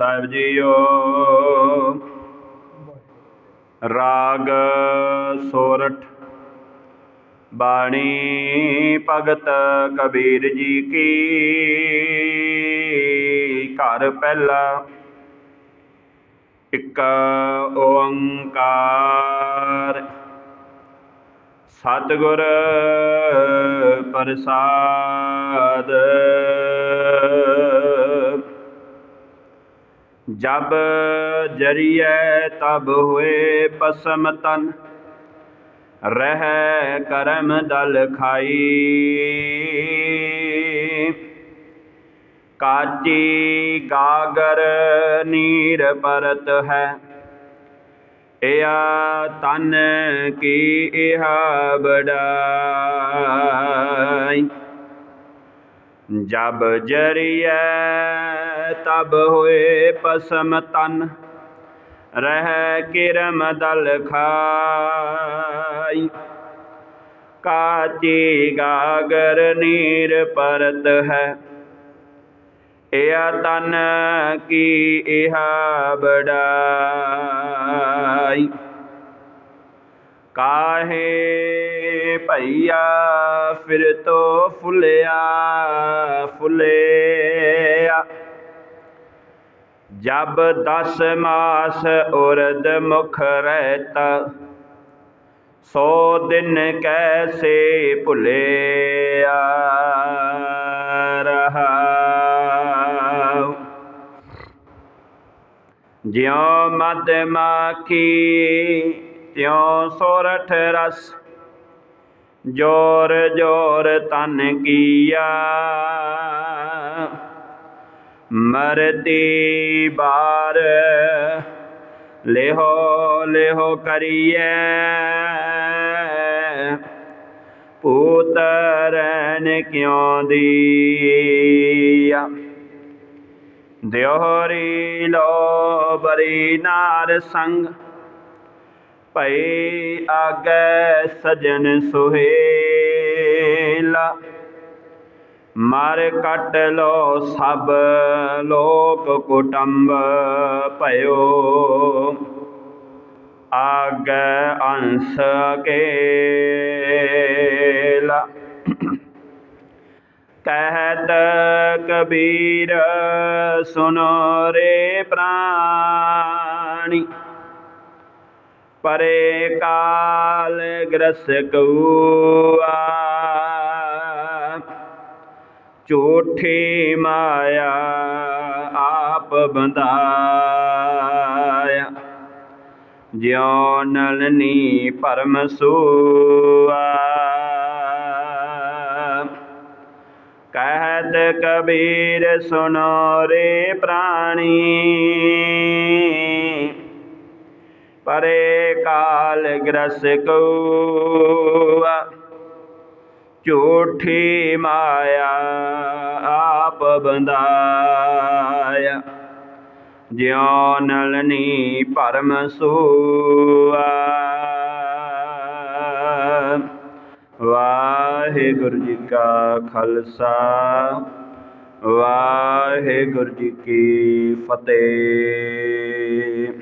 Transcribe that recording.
ਸਾਹਿਬ JIO. ਰਾਗ ਸੋਰਠ। ਬਾਣੀ ਭਗਤ ਕਬੀਰ ਜੀ ਕੀ। ਘਰ ਪਹਿਲਾ। ਇੱਕ ਓੰਕਾਰ। ਸਤਿਗੁਰ ਪ੍ਰਸਾਦ। ਜਬ ਜਰੀਏ ਤਬ ਹੋਏ ਪਸਮ ਤਨ, ਰਹਿ ਕਰਮ ਦਲ ਖਾਈ। ਕਾਚੀ ਗਾਗਰ ਨੀਰ ਪਰਤ ਹੈ ਇਆ ਤਨ ਕੀ ਇਹ ਬੜਾਈ ਜਬ ਜਰੀਏ ਤਬ ਹੋਏ ਪਸਮ ਤਨ। ਰਹਿ ਕਿਰਮ ਦਲ ਖਾਈ। ਕਾਚੀ ਗਾਗਰ ਨੀਰ ਪਰਤ ਹੈ। ਇਆ ਤਨ ਕੀ ਇਹ ਬੜਾਈ ਕਾਹੇ ਭਈਆ फिर तो फुलया फुलया। जब दस मास उर्द मुख रहता, सौ दिन कैसे भुले रहा। ज्यों मध माखी, त्यों सोरठ रस ਜੋਰ ਜੋਰ ਤਨ ਕੀਆ। ਮਰਤੀ ਬਾਰ ਲਿਹੋ ਲਿਹੋ ਕਰੀਏ ਪੁੱਤਰਨ ਕਿਉ ਦੀਆ? ਦਿਓਹਰੀ ਲੋ ਬਰੀ ਨਾਰ ਸੰਗ ਭਈ ਆਗੈ ਸਜਨ ਸੁਹੇਲਾ। ਮਰ ਕਟ ਲੋ ਸਭ ਲੋਕ ਕੁਟੰਬ ਭਇਓ। ਆਗੈ ਅੰਸ ਕੇਲਾ ਕਹਿਤ ਕਬੀਰ ਸੁਨੋ ਰੇ ਪ੍ਰਾਣੀ। ਪਰੇ ਕਾਲ ਗ੍ਰਸ ਕਉਆ ਝੂਠੀ ਮਾਇਆ ਆਪ ਬੰਧਾਇਆ। ਜਿਉ ਨਲਨੀ ਪਰਮ ਸੂਆ। ਕਹਿਤ ਕਬੀਰ ਸੁਨੋ ਰੇ ਪ੍ਰਾਣੀ। ਪਰੇ ਕਾਲ ਗ੍ਰਸ ਕਉਆ। ਝੂਠੀ ਮਾਇਆ ਆਪ ਬੰਦਾਇਆ। ਜਿਉ ਨਲਨੀ ਪਰਮ ਸੂਆ। ਵਾਹਿਗੁਰੂ ਜੀ ਕਾ ਖਾਲਸਾ, ਵਾਹਿਗੁਰੂ ਜੀ ਕੀ ਫਤਿਹ।